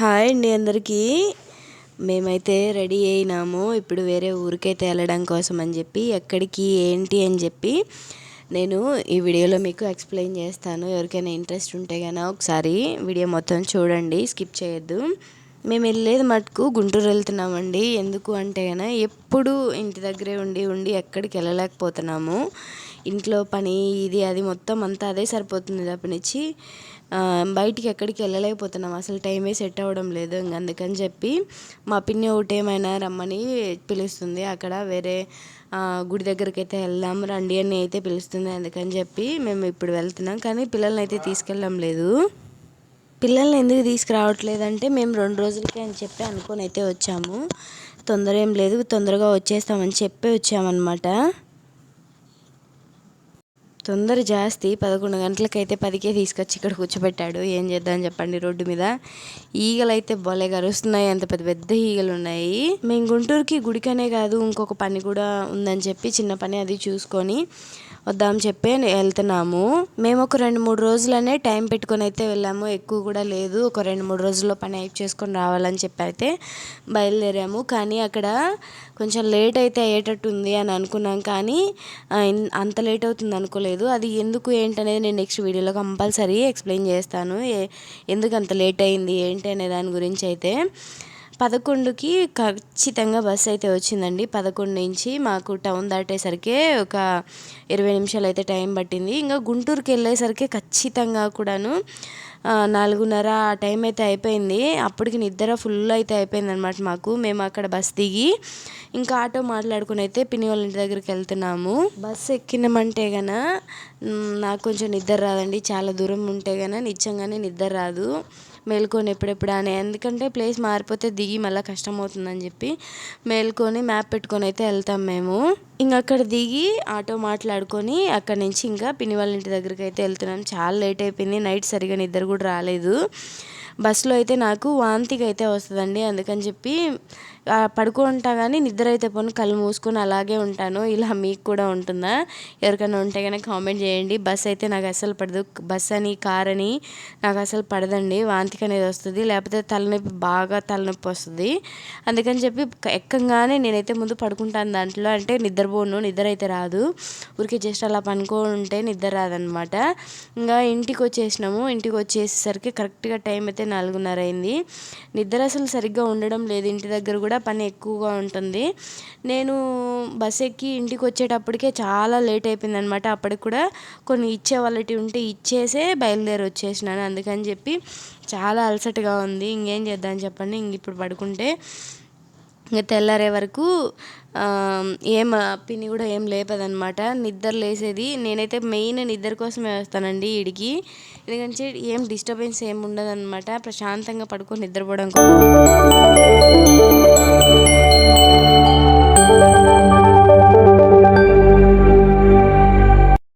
Hi అండి అందరికీ. మేమైతే రెడీ అయినాము. ఇప్పుడు వేరే ఊరికైతే వెళ్ళడం కోసం అని చెప్పి ఎక్కడికి ఏంటి అని చెప్పి నేను ఈ వీడియోలో మీకు ఎక్స్ప్లెయిన్ చేస్తాను. ఎవరికైనా ఇంట్రెస్ట్ ఉంటే కనుక ఒకసారి వీడియో మొత్తం చూడండి స్కిప్ చేయొద్దు. మేము వెళ్ళేది మటుకు గుంటూరు వెళ్తున్నామండి. ఎందుకు అంటే కనుక ఎప్పుడు ఇంటి దగ్గరే ఉండి ఉండి ఎక్కడికి వెళ్ళలేకపోతున్నాము. ఇంట్లో పని ఇది అది మొత్తం అంతా అదే సరిపోతుంది తప్పనిచ్చి బయటికి ఎక్కడికి వెళ్ళలేకపోతున్నాం. అసలు టైమే సెట్ అవ్వడం లేదు ఇంక అందుకని చెప్పి మా పిన్ని ఒకటేమైనా రమ్మని పిలుస్తుంది. అక్కడ వేరే గుడి దగ్గరికి అయితే వెళ్దాం రండి అని అయితే పిలుస్తుంది. అందుకని చెప్పి మేము ఇప్పుడు వెళ్తున్నాం. కానీ పిల్లల్ని అయితే తీసుకెళ్ళడం లేదు. పిల్లల్ని ఎందుకు తీసుకురావట్లేదంటే మేము రెండు రోజులకే అని చెప్పి అనుకొని అయితే వచ్చాము. తొందర ఏం లేదు. తొందరగా వచ్చేస్తామని చెప్పి వచ్చామన్నమాట. తొందర జాస్తి. పదకొండు గంటలకైతే పదికే తీసుకొచ్చి ఇక్కడ కూర్చోబెట్టాడు. ఏం చేద్దాం చెప్పండి రోడ్డు మీద. ఈగలు అయితే భలే కరుస్తున్నాయి అంత పెద్ద పెద్ద ఈగలు ఉన్నాయి మేము గుంటూరుకి గుడికనే కాదు ఇంకొక పని కూడా ఉందని చెప్పి చిన్న పని అది చూసుకొని వద్దాం చెప్పి వెళ్తున్నాము. మేము ఒక రెండు మూడు రోజులనే టైం పెట్టుకొని అయితే వెళ్ళాము. ఎక్కువ కూడా లేదు. ఒక రెండు మూడు రోజుల్లో పని అయిపు చేసుకొని రావాలని చెప్పి అయితే బయలుదేరాము. కానీ అక్కడ కొంచెం లేట్ అయితే అయ్యేటట్టు ఉంది అని అనుకున్నాం. కానీ అంత లేట్ అవుతుంది అనుకోలేదు. అది ఎందుకు ఏంటనేది నేను నెక్స్ట్ వీడియోలో కంపల్సరీ ఎక్స్ప్లెయిన్ చేస్తాను. ఎందుకు అంత లేట్ అయింది? ఏంటి అనే దాని గురించి అయితే. పదకొండుకి ఖచ్చితంగా బస్సు అయితే వచ్చిందండి. పదకొండు నుంచి మాకు టౌన్ దాటేసరికి ఒక ఇరవై నిమిషాలు అయితే టైం పట్టింది. ఇంకా గుంటూరుకి వెళ్ళేసరికి ఖచ్చితంగా కూడాను నాలుగున్నర ఆ టైం అయితే అయిపోయింది. అప్పటికి నిద్ర ఫుల్ అయితే అయిపోయింది అనమాట మాకు. మేము అక్కడ బస్ దిగి ఇంకా ఆటో మాట్లాడుకుని అయితే పిన్ని వాళ్ళ ఇంటి దగ్గరికి వెళ్తున్నాము. బస్సు ఎక్కినామంటే గన నాకు కొంచెం నిద్ర రాదండి. చాలా దూరం ఉంటే గన నిజంగానే నిద్ర రాదు. మేల్కొని ఎప్పుడెప్పుడు అని. ఎందుకంటే ప్లేస్ మారిపోతే దిగి మళ్ళీ కష్టం అవుతుందని చెప్పి మేల్కొని మ్యాప్ పెట్టుకొని అయితే వెళ్తాం మేము. ఇంకా అక్కడ దిగి ఆటో మాట్లాడుకొని అక్కడ నుంచి ఇంకా పిన్ని వాళ్ళ ఇంటి దగ్గరికి అయితే వెళ్తున్నాం. చాలా లేట్ అయిపోయింది. నైట్ సరిగా నిద్ర కూడా రాలేదు. బస్సులో అయితే నాకు వాంతికి అయితే వస్తుందండి. అందుకని చెప్పి పడుకుంటా కానీ నిద్ర అయితే పోను కళ్ళు మూసుకొని అలాగే ఉంటాను. ఇలా మీకు కూడా ఉంటుందా? ఎవరికైనా ఉంటే కనుక కామెంట్ చేయండి. బస్ అయితే నాకు అసలు పడదు. బస్ అని కార్ అని నాకు అసలు పడదండి. వాంతికి అనేది వస్తుంది. లేకపోతే తలనొప్పి బాగా తలనొప్పి వస్తుంది. అందుకని చెప్పి ఎక్కంగానే నేనైతే ముందు పడుకుంటాను దాంట్లో. అంటే నిద్రపోను నిద్ర అయితే రాదు. ఊరికే జస్ట్ అలా పనుకో ఉంటే నిద్ర రాదనమాట. ఇంకా ఇంటికి వచ్చేసినాము ఇంటికి వచ్చేసేసరికి కరెక్ట్గా టైం అయితే నాలుగున్నర అయింది. నిద్ర అసలు సరిగ్గా ఉండడం లేదు. ఇంటి దగ్గర కూడా పని ఎక్కువగా ఉంటుంది. నేను బస్ ఎక్కి ఇంటికి వచ్చేటప్పటికే చాలా లేట్ అయిపోయింది అనమాట అప్పటికి కూడా కొన్ని ఇచ్చే వాళ్ళటి ఉంటే ఇచ్చేసే బయలుదేరి వచ్చేసినాను. అందుకని చెప్పి చాలా అలసటగా ఉంది. ఇంకేం చేద్దాం చెప్పండి. ఇంక ఇప్పుడు పడుకుంటే ఇంకా తెల్లారే వరకు ఏం పిన్ని కూడా ఏం లేపదనమాట. నిద్ర లేసేది. నేనైతే మెయిన్ నిద్ర కోసమే వస్తానండి ఇడికి ఎందుకంటే ఏం డిస్టర్బెన్స్ ఏం ఉండదన్నమాట ప్రశాంతంగా పడుకొని నిద్రపోవడం కోసం.